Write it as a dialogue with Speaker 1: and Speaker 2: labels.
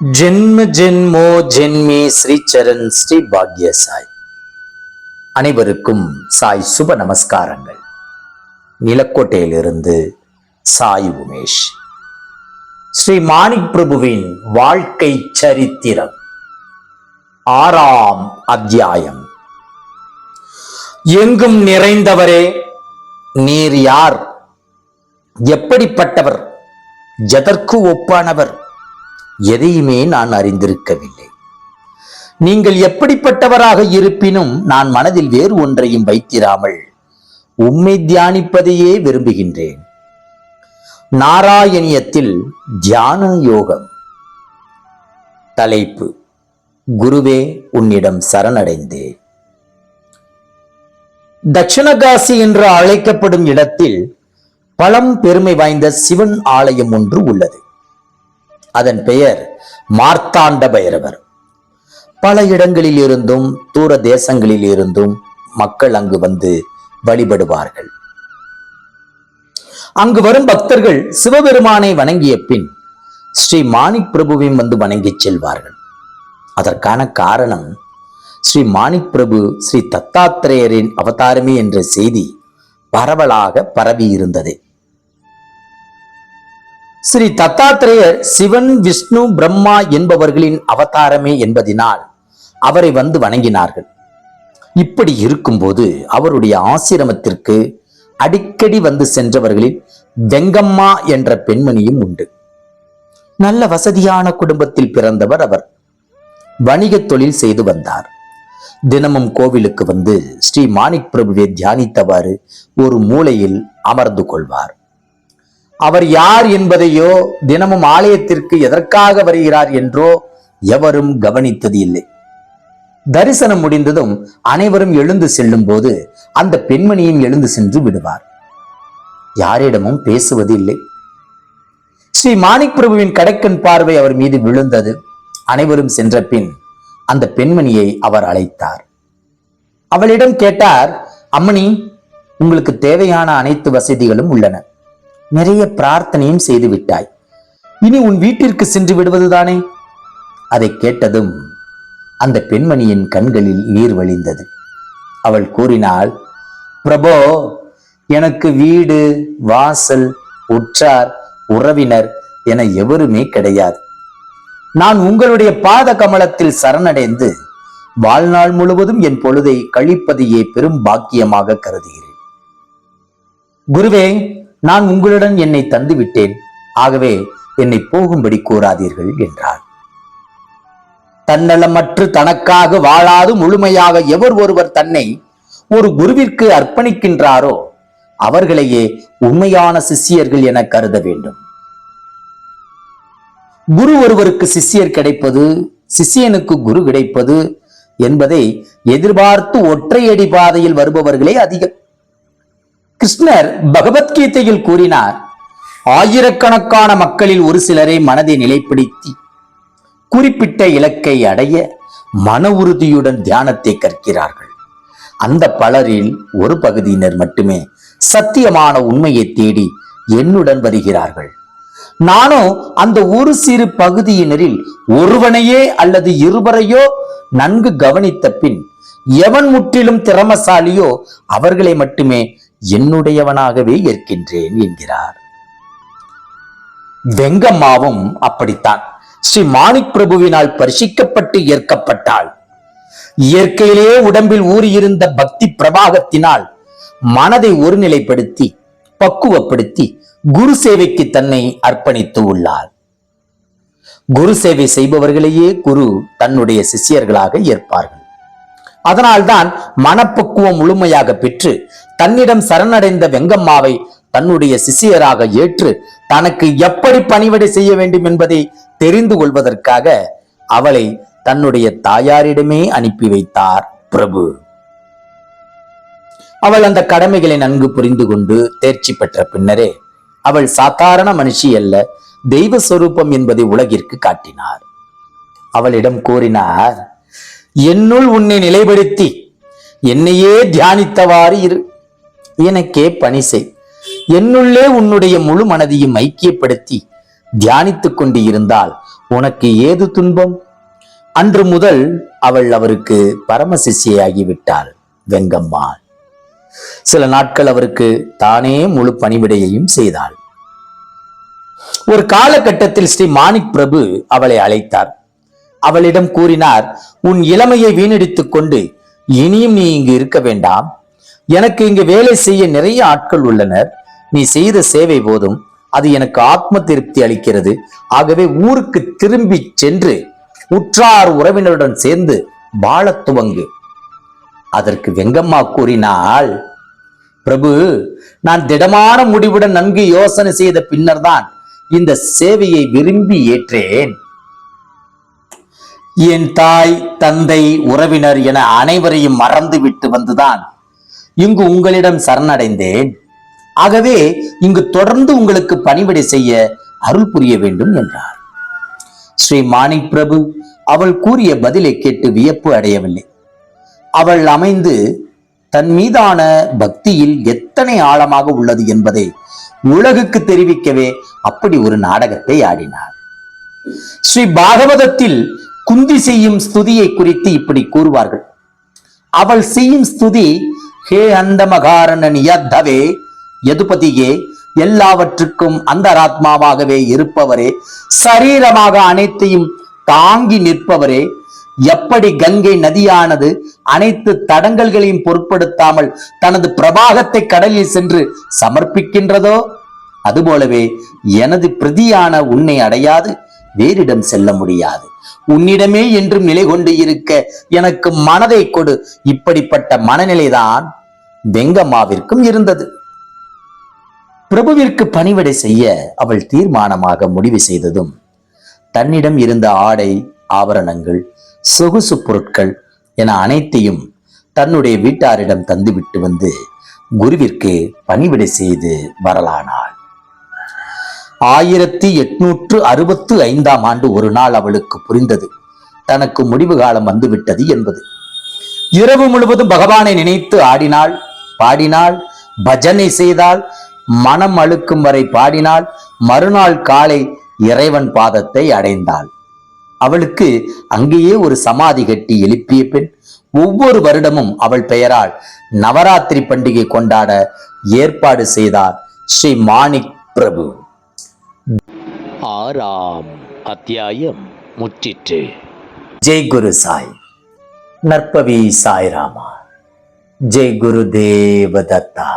Speaker 1: ஜென்ம ஜென்மோ ஜென்மி ஸ்ரீ சரண் ஸ்ரீ பாக்ய சாய். அனைவருக்கும் சாய் சுப நமஸ்காரங்கள். நிலக்கோட்டையிலிருந்து சாய் உமேஷ். ஸ்ரீ மாணிக் பிரபுவின் வாழ்க்கை சரித்திரம். ஆறாம் அத்தியாயம். எங்கும் நிறைந்தவரே நீர் யார்? எப்படிப்பட்டவர்? எதற்கு ஒப்பானவர்? எதையுமே நான் அறிந்திருக்கவில்லை. நீங்கள் எப்படிப்பட்டவராக இருப்பினும் நான் மனதில் வேறு ஒன்றையும் வைத்திராமல் உம்மை தியானிப்பதையே விரும்புகின்றேன். நாராயணியத்தில் தியான யோகம். தலைப்பு குருவே உன்னிடம் சரணடைந்தேன் தட்சிணகாசி என்று அழைக்கப்படும் இடத்தில் பழம் பெருமை வாய்ந்த சிவன் ஆலயம் ஒன்று உள்ளது. அதன் பெயர் மார்த்தாண்ட பைரவர் பல இடங்களில் இருந்தும் தூர தேசங்களில் இருந்தும் மக்கள் அங்கு வந்து வழிபடுவார்கள். அங்கு வரும் பக்தர்கள் சிவபெருமானை வணங்கிய பின் ஸ்ரீ மாணிக் பிரபுவையும் வந்து வணங்கிச் செல்வார்கள். அதற்கான காரணம் ஸ்ரீ மாணிக் பிரபு ஸ்ரீ தத்தாத்திரேயரின் அவதாரமே என்ற செய்தி பரவலாக பரவி இருந்தது ஸ்ரீ தத்தாத்திரேயர் சிவன் விஷ்ணு பிரம்மா என்பவர்களின் அவதாரமே என்பதினால் அவரை வந்து வணங்கினார்கள். இப்படி இருக்கும்போது அவருடைய ஆசிரமத்திற்கு அடிக்கடி வந்து சென்றவர்களில் வெங்கம்மா என்ற பெண்மணியும் உண்டு. நல்ல வசதியான குடும்பத்தில் பிறந்தவர் அவர். வணிக தொழில் செய்து வந்தார். தினமும் கோவிலுக்கு வந்து ஸ்ரீ மாணிக் பிரபுவை தியானித்தவாறு ஒரு மூலையில் அமர்ந்து கொள்வார். அவர் யார் என்பதையோ தினமும் ஆலயத்திற்கு எதற்காக வருகிறார் என்றோ எவரும் கவனித்தது இல்லை. தரிசனம் முடிந்ததும் அனைவரும் எழுந்து செல்லும் போது அந்த பெண்மணியும் எழுந்து சென்று விடுவார். யாரிடமும் பேசுவது இல்லை. ஸ்ரீ மாணிக் பிரபுவின் கடைக்கண் பார்வை அவர் மீது விழுந்தது. அனைவரும் சென்ற பின் அந்த பெண்மணியை அவர் அழைத்தார். அவளிடம் கேட்டார் அம்மணி உங்களுக்கு தேவையான அனைத்து வசதிகளும் உள்ளன. நிறைய பிரார்த்தனையும் செய்து விட்டாய். இனி உன் வீட்டிற்கு சென்று விடுவதுதானே? அதை கேட்டதும் அந்த பெண்மணியின் கண்களில் நீர் வழிந்தது. அவள் கூறினாள் பிரபோ எனக்கு வீடு வாசல் உற்றார் உறவினர் என எவருமே கிடையாது. நான் உங்களுடைய பாத கமலத்தில் சரணடைந்து வாழ்நாள் முழுவதும் என் பொழுதை கழிப்பதையே பெரும் பாக்கியமாக கருதுகிறேன். குருவே நான் உங்களிடம் என்னை தந்து விட்டேன் ஆகவே என்னை போகும்படி கூறாதீர்கள் என்றார் தன்னலமற்று தனக்காக வாழாது முழுமையாக எவர் ஒருவர் தன்னை ஒரு குருவிற்கு அர்ப்பணிக்கின்றாரோ அவர்களையே உண்மையான சிஷ்யர்கள் என கருத வேண்டும். குரு ஒருவருக்கு சிஷ்யர் கிடைப்பது சிஷ்யனுக்கு குரு கிடைப்பது என்பதை எதிர்பார்த்து ஒற்றையடி பாதையில் வருபவர்களே அதிகம். கிருஷ்ணர் பகவத்கீதையில் கூறினார் ஆயிரக்கணக்கான மக்களில் ஒரு சிலரை மனதை நிலைப்படுத்தி குறிப்பிட்ட இலக்கை அடைய மன உறுதியுடன் தியானத்தை கற்கிறார்கள். அந்த பலரில் ஒரு பகுதியினர் மட்டுமே சத்தியமான உண்மையை தேடி என்னுடன் வருகிறார்கள். நானும் அந்த ஒரு சிறு பகுதியினரில் ஒருவனையே அல்லது இருவரையோ நன்கு கவனித்த பின் எவன் முற்றிலும் திறமசாலியோ அவர்களை மட்டுமே என்னுடையவனாகவே ஏற்கின்றேன் என்கிறார். வெங்கம்மாவும் அப்படித்தான். ஸ்ரீ மாணிக் பிரபுவினால் பரிசிக்கப்பட்டு ஏற்கப்பட்டாள். இயற்கையிலேயே உடம்பில் ஊறியிருந்த பக்தி பிரபாகத்தினால் மனதை ஒருநிலைப்படுத்தி பக்குவப்படுத்தி குரு சேவைக்கு தன்னை அர்ப்பணித்து உள்ளார். குரு சேவை செய்பவர்களையே குரு தன்னுடைய சிஷ்யர்களாக ஏற்பார்கள். அதனால்தான் மனப்பக்குவம் முழுமையாக பெற்று தன்னிடம் சரணடைந்த வெங்கம்மாவை தன்னுடைய சிசியராக ஏற்று தனக்கு எப்படி பணிவிடை செய்ய வேண்டும் என்பதை தெரிந்து கொள்வதற்காக அவளை தன்னுடைய தாயாரிடமே அனுப்பி வைத்தார் பிரபு. அவள் அந்த கடமைகளை நன்கு புரிந்து கொண்டு தேர்ச்சி பெற்ற பின்னரே அவள் சாதாரண மனுஷி அல்ல தெய்வ சொரூபம் என்பதை உலகிற்கு காட்டினார். அவளிடம் கூறினார் என்னுள் உன்னை நிலைப்படுத்தி என்னையே தியானித்தவாறு இரு. எனக்கே பணி செய். என்னுள்ளே உன்னுடைய முழு மனதையும் ஐக்கியப்படுத்தி தியானித்துக் கொண்டு இருந்தால் உனக்கு ஏது துன்பம்? அன்று முதல் அவள் அவருக்கு பரம சிஷ்யையாகிவிட்டாள் வெங்கம்மாள். சில நாட்கள் அவருக்கு தானே முழு பணிவிடையையும் செய்தாள். ஒரு காலகட்டத்தில் ஸ்ரீ மாணிக் பிரபு அவளை அழைத்தார். அவளிடம் கூறினார் உன் இளமையை வீணடித்துக் கொண்டு இனியும் நீ இங்கு இருக்க வேண்டாம். எனக்கு இங்கு வேலை செய்ய நிறைய ஆட்கள் உள்ளனர். நீ செய்த சேவை போதும். அது எனக்கு ஆத்ம திருப்தி அளிக்கிறது. ஆகவே ஊருக்கு திரும்பி சென்று உற்றார் உறவினருடன் சேர்ந்து வாழ துவங்கு. அதற்கு வெங்கம்மா கூறினாள் பிரபு நான் திடமான முடிவுடன் நன்கு யோசனை செய்த பின்னர்தான் இந்த சேவையை விரும்பி ஏற்றேன். என் தாய் தந்தை உறவினர் என அனைவரையும் மறந்துவிட்டு வந்துதான் இங்கு உங்களிடம் சரணடைந்தேன். ஆகவே இங்கு தொடர்ந்து உங்களுக்கு பணிவிடை செய்ய அருள் புரிய வேண்டும் என்றார். ஸ்ரீ மாணிக் பிரபு அவள் கூறிய பதிலை கேட்டு வியப்பு அடையவில்லை. அவள் அமைந்து தன் மீதான பக்தியில் எத்தனை ஆழமாக உள்ளது என்பதை உலகுக்கு தெரிவிக்கவே அப்படி ஒரு நாடகத்தை ஆடினார் ஸ்ரீ பாகவதத்தில் குந்தி செய்யும் ஸ்துதியை குறித்து இப்படி கூறுவார்கள். அவள் செய்யும் ஸ்துதி ஹே அந்தமகாரணன் யத்தவே எதுபதியே எல்லாவற்றுக்கும் அந்தராத்மாவாகவே இருப்பவரே சரீரமாக அனைத்தையும் தாங்கி நிற்பவரே எப்படி கங்கை நதியானது அனைத்து தடங்கல்களையும் பொருட்படுத்தாமல் தனது பிரபாகத்தை கடலில் சென்று சமர்ப்பிக்கின்றதோ? அதுபோலவே எனது பிரதியான உன்னை அடையாது. வேறிடம் செல்ல முடியாது. உன்னிடமே என்றும் நிலை கொண்டு இருக்க எனக்கு மனதை கொடு. இப்படிப்பட்ட மனநிலைதான் வெங்கம்மாவிற்கும் இருந்தது. பிரபுவிற்கு பணிவிடை செய்ய அவள் தீர்மானமாக முடிவு செய்ததும் தன்னிடம் இருந்த ஆடை ஆபரணங்கள் சொகுசு பொருட்கள் என அனைத்தையும் தன்னுடைய வீட்டாரிடம் தந்துவிட்டு வந்து குருவிற்கு பணிவிடை செய்து வரலானாள். ஆயிரத்தி எட்நூற்று அறுபத்து ஐந்தாம் ஆண்டு ஒரு நாள் அவளுக்கு புரிந்தது. தனக்கு முடிவு காலம் வந்துவிட்டது என்பது. இரவு முழுவதும் பகவானை நினைத்து ஆடினாள் பாடினாள் பஜனை செய்தால் மனம் அழுக்கும் வரை பாடினாள் மறுநாள் காலை இறைவன் பாதத்தை அடைந்தாள். அவளுக்கு அங்கேயே ஒரு சமாதி கட்டி எழுப்பிய பின் ஒவ்வொரு வருடமும் அவள் பெயரால் நவராத்திரி பண்டிகை கொண்டாட ஏற்பாடு செய்தார் ஸ்ரீ மாணிக் பிரபு.
Speaker 2: ஆறாம் அத்தியாயம் முற்றிற்று.
Speaker 1: ஜெய் குரு சாய். நற்பவி சாய்ராமா. ஜெய் குரு தேவதத்தா